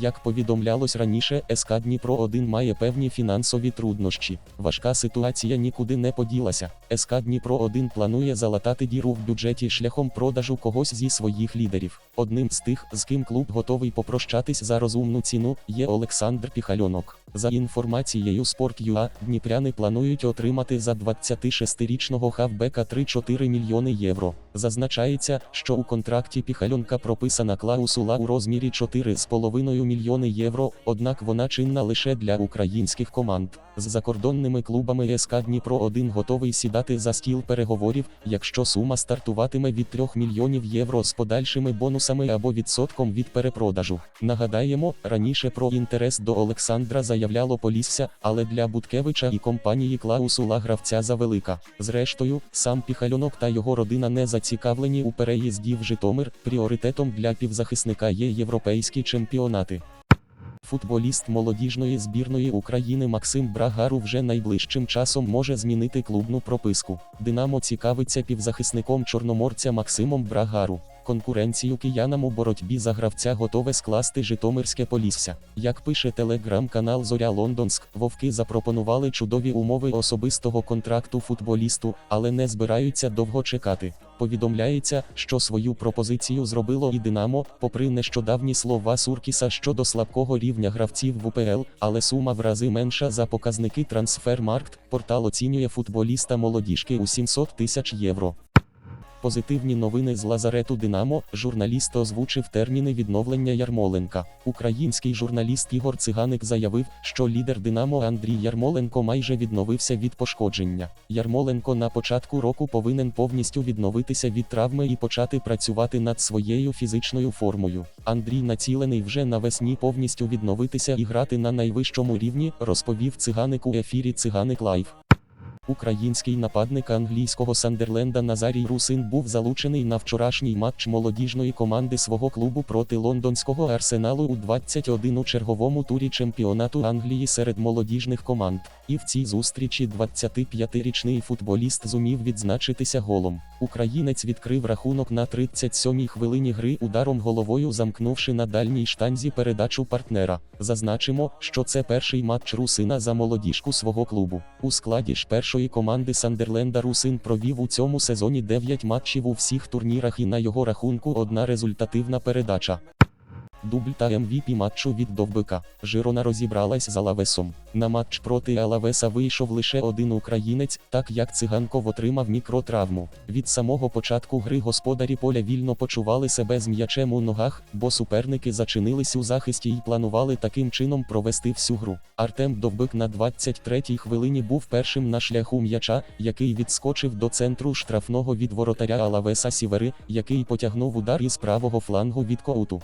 Як повідомлялось раніше, СК Дніпро 1 має певні фінансові труднощі. Важка ситуація нікуди не поділася. СК Дніпро 1 планує залатати діру в бюджеті шляхом продажу когось зі своїх лідерів. Одним з тих, з ким клуб готовий попрощатись за розумну ціну, є Олександр Піхальонок. За інформацією Sport.ua, дніпряни планують отримати за 26-річного хавбека 3-4 мільйони євро. Зазначається, що у контракті Піхальонка прописана клаусула у розмірі 4,5 мільйони євро, однак вона чинна лише для українських команд. З закордонними клубами СК Дніпро 1 готовий сідати за стіл переговорів, якщо сума стартуватиме від 3 мільйонів євро з подальшими бонусами або відсотком від перепродажу. Нагадаємо, раніше про інтерес до Олександра заявляло Полісся, але для Буткевича і компанії клаусула гравця завелика. Зрештою, сам Піхальонок та його родина не зацікавлені у переїзді в Житомир. Пріоритетом для півзахисника є європейські чемпіонати. Футболіст молодіжної збірної України Максим Брагару вже найближчим часом може змінити клубну прописку. Динамо цікавиться півзахисником чорноморця Максимом Брагару. Конкуренцію киянам у боротьбі за гравця готове скласти Житомирське Полісся. Як пише телеграм-канал Зоря Лондонськ, вовки запропонували чудові умови особистого контракту футболісту, але не збираються довго чекати. Повідомляється, що свою пропозицію зробило і Динамо, попри нещодавні слова Суркіса щодо слабкого рівня гравців в УПЛ, але сума в рази менша за показники Трансфермаркт. Портал оцінює футболіста молодіжки у 700 тисяч євро. Позитивні новини з Лазарету Динамо. Журналіст озвучив терміни відновлення Ярмоленка. Український журналіст Ігор Циганик заявив, що лідер Динамо Андрій Ярмоленко майже відновився від пошкодження. Ярмоленко на початку року повинен повністю відновитися від травми і почати працювати над своєю фізичною формою. Андрій націлений вже навесні повністю відновитися і грати на найвищому рівні, розповів циганик у ефірі Циганик Лайв. Український нападник англійського Сандерленда Назарій Русин був залучений на вчорашній матч молодіжної команди свого клубу проти лондонського арсеналу у 21 у черговому турі чемпіонату Англії серед молодіжних команд. І в цій зустрічі 25-річний футболіст зумів відзначитися голом. Українець відкрив рахунок на 37-й хвилині гри ударом головою, замкнувши на дальній штанзі передачу партнера. Зазначимо, що це перший матч Русина за молодіжку свого клубу. У складі ж першої команди Сандерленда Русин провів у цьому сезоні 9 матчів у всіх турнірах і на його рахунку одна результативна передача. Дубль та МВП матчу від Довбика. Жирона розібралась з Алавесом. На матч проти Алавеса вийшов лише один українець, так як циганков отримав мікротравму. Від самого початку гри господарі поля вільно почували себе з м'ячем у ногах, бо суперники зачинились у захисті і планували таким чином провести всю гру. Артем Довбик на 23-й хвилині був першим на шляху м'яча, який відскочив до центру штрафного від воротаря Алавеса Сівери, який потягнув удар із правого флангу від коуту.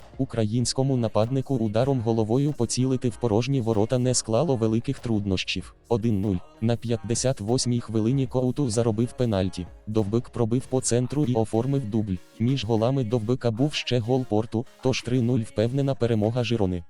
Українському нападнику ударом головою поцілити в порожні ворота не склало великих труднощів. 1-0. На 58-й хвилині коуту заробив пенальті. Довбик пробив по центру і оформив дубль. Між голами Довбика був ще гол порту, тож 3-0 впевнена перемога Жирони.